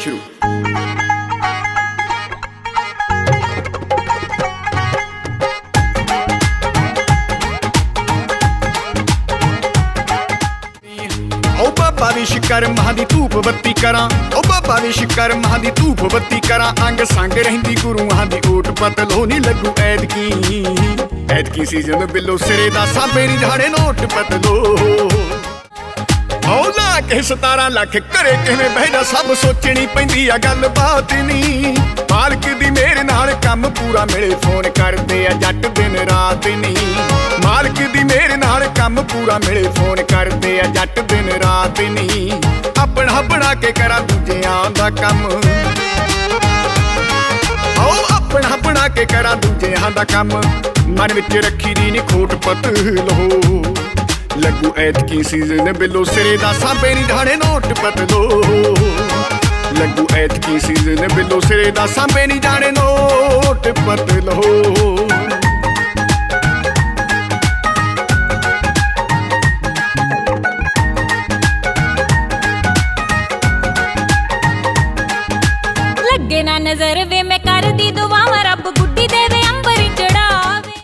ਸ਼ੁਰੂ ਓ ਬਾਬਾ ਵੀ ਸ਼ਿਕਰ ਮਹਾਂ ਦੀ ਧੂਪ ਬੱਤੀ ਕਰਾਂ ਓ ਬਾਬਾ ਵੀ ਸ਼ਿਕਰ ਮਹਾਂ ਦੀ ਧੂਪ ਬੱਤੀ ਕਰਾਂ, ਅੰਗ ਸੰਗ ਰਹਿੰਦੀ ਗੁਰੂਆਂ ਦੀ ਓਟ ਪਤਲੋ ਨਹੀਂ ਲੱਗੂ ਐਦਕੀ ਐਦਕੀ ਸੀਜ਼ਨ ਬਿੱਲੋ ਸਿਰੇ ਦਾ ਸਾਬੇ ਨਹੀਂ ਝਾੜੇ ਨੋਟ ਪਤਲੋ। ਹੌਲਾ ਕੇ 17 ਲੱਖ, ਘਰੇ ਕਿਵੇਂ ਬਹਿਦਾ? ਸਭ ਸੋਚਣੀ ਪੈਂਦੀ ਆ ਗੱਲ ਬਾਤ ਨਹੀਂ। ਮਾਲਕ ਦੀ ਮੇਰੇ ਨਾਲ ਕੰਮ ਪੂਰਾ ਮਿਲੇ, ਫੋਨ ਕਰਦੇ ਆ, ਜੱਟ ਦਿਨ ਰਾਤ ਨਹੀਂ। ਮਾਲਕ ਦੀ ਮੇਰੇ ਨਾਲ ਕੰਮ ਪੂਰਾ ਮਿਲੇ, ਫੋਨ ਕਰਦੇ ਆ, ਜੱਟ ਦਿਨ ਰਾਤ ਨਹੀਂ। ਆਪਣਾ ਬਣਾ ਕੇ ਕਰਾਂ ਦੂਜਿਆਂ ਦਾ ਕੰਮ। ਆਓ, ਆਪਣਾ ਬਣਾ ਕੇ ਕਰਾਂ ਦੂਜਿਆਂ ਦਾ ਕੰਮ। ਮਨ ਵਿੱਚ ਰੱਖੀ ਦੀ ਨੀ ਖੋਟ ਪਤ ਲੋ ਲੱਗੂ ਐਤਕੀ ਸੀਜ਼ਨ ਬਿੱਲੋ ਸਿਰੇ ਦਾ ਸਾਬੇ ਨਹੀਂ ਢਾਣੇ ਨੋਟ ਪਤਲੋ ਲੱਗੂ ਐਤਕੀ ਸੀਜ਼ਨ ਬਿੱਲੋ ਸਿਰੇ ਦਾ ਸਾਬੇ ਨਹੀਂ ਜਾਣੇ ਨੋਟ ਪਤਲੋ ਲੱਗੇ ਨਾ ਨਜ਼ਰ ਵੇ ਮੈਂ ਕਰਦੀ ਦੁਆਵਾਂ